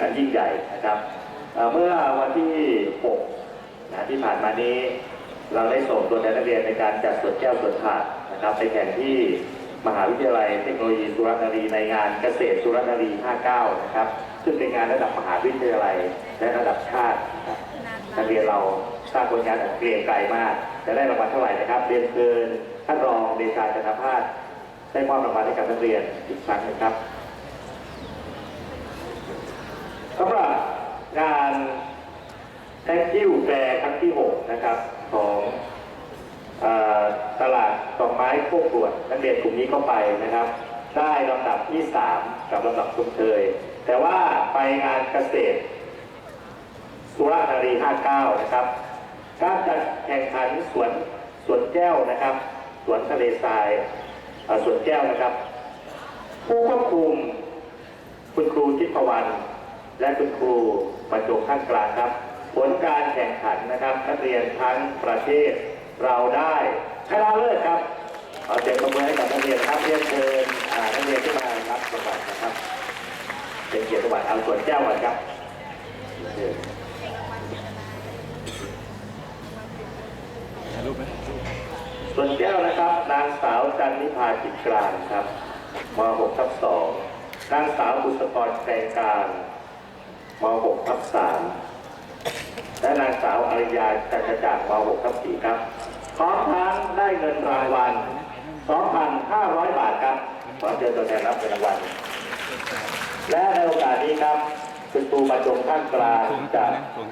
อันยิ่งใหญ่นะครับ เมื่อวันที่ 6 นะที่ผ่านมานี้ เราได้ส่งตัวแทนนักเรียนในการจัดสวนแก้วสวนถาดนะครับไปแข่งที่มหาวิทยาลัยเทคโนโลยีสุรนารีในงานเกษตรสุรนารี 59 นะครับ ซึ่งเป็นงานระดับมหาวิทยาลัยและระดับชาตินะครับนักเรียนเราสร้างผลงานอย่เกรียงไกรมาก จะได้รางวัลเท่าไหร่นะครับเรียนเชิญท่านรองเดชาจันทพาสได้มอบรางวัลให้กับนักเรียนอีกครั้งหนึงครับ สำหรับงาน Thank you แฟร์ครั้งที่ 6 นะครับ ของอตลาดดอกไม้โคกรวดนักเรียนกลุ่มนี้เข้าไปนะครับ ได้ลำดับที่ 3 กับลำดับชมเชยแต่ว่าไปงานเกษตร สุราษฎร์ธานี59 นะครับการจัดแข่งขันสวนสวนแก้วนะครับ สวนทะเลทรายสวนแก้วนะครับ ผู้ควบคุมคุณครูทิพวรรณ และคุณครูบรรจงข้างกลางครับ ผลการแข่งขันนะครับนักเรียนทั้งประเทศเราได้ชนะเลิศครับเอาเสียงปรบมือให้กับนักเรียนครับเรียนเชิญนักเรียนขึ้นมารับรางวัลนะครับเป็นเกียรติบัตรเอาส่วนแก้วก่อนครับรูปไหมส่วนแก้วนะครับ นางสาวจันนิพาจิตกลางครับม .6 ทับ2นางสาวบุษกรแปลงกลาง ม .6 ทับ3และนางสาวอริยาจันทจากม .6 ทับ4ครับพร้อมทั้งได้เงินรางวัล 2,500 บาทครับ ขอเชิญตัวแทนรับเงินรางวัล และในโอกาสนี้ครับคุณครูบรรจงท่านกลางจะ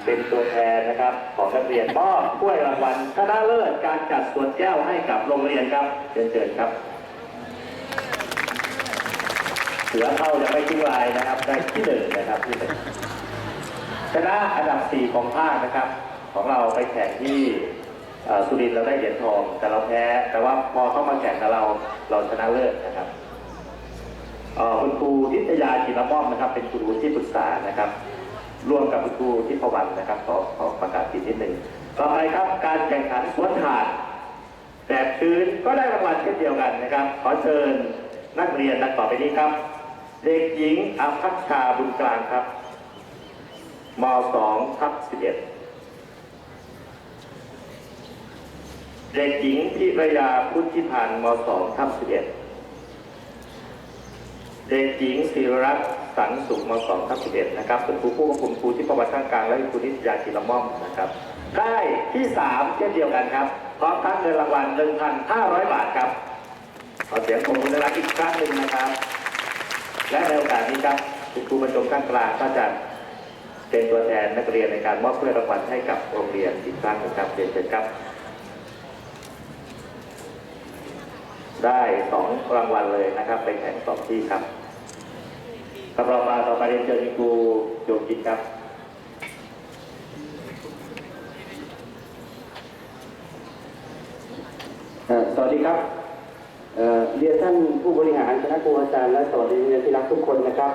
เป็นตัวแทนนะครับ ของนักเรียนมอบถ้วยรางวัลชนะเลิศการจัดสวนแก้วให้กับโรงเรียนครับเชิญเชิญครับ เสือเข้ายังไม่ทิ้งลายนะครับ ได้ที่หนึ่งนะครับที่หนึ่งชนะอันดับสี่ของภาคนะครับ ของเราไปแข่งที่สุรินทร์เราได้เหรียญทอง แต่เราแพ้ แต่ว่าพอเข้ามาแข่งกับเราเราชนะเลิศนะครับคุณครูทิตยาจิรม่อมนะครับ เป็นคุณครูที่ปรึกษานะครับร่วมกับคุณครูทิพวรรณนะครับขอขอประกาศผิดนิดหนึ่งต่อไปครับการแข่งขันสวนถาดแบบชื้นก็ได้รางวัลเช่นเดียวกันนะครับ ขอเชิญนักเรียนดังต่อไปนี้ครับ เด็กหญิงอภัชชาบุญกลางครับม2ทับ11 เด็กหญิงพิรยาพุทธิพันธ์ม2ทับ11 เด็กหญิงศิรรัตน์สันสุขม2ทับ11 นะครับเป็นครูผู้ควบคุมครูที่ประวัติข้างกลางและครูนิตยาจิรม่อมนะครับ ได้ที่ 3 เช่นเดียวกันครับ พร้อมทั้งเงินรางวัล 1,500 บาทครับ ขอเสียงปรบมือต้อนรับอีกครั้งหนึ่งนะครับ และในโอกาสนี้ครับคุณครูบรรจงข้างกลางก็จะเป็นตัวแทนนักเรียนในการมอบถ้วยรางวัลให้กับโรงเรียนอีกครั้งนึ่งครับเรียนเชิญครับ ได้สองรางวัลเลยนะครับไปแข่งสองที่ครับครับเรามาต่อไปเรียนเชิญคุณครูโยกินครับสวัสดีครับ เรียนท่านผู้บริหารคณะครูอาจารย์และสวัสดีเรียนที่รักทุกคนนะครับ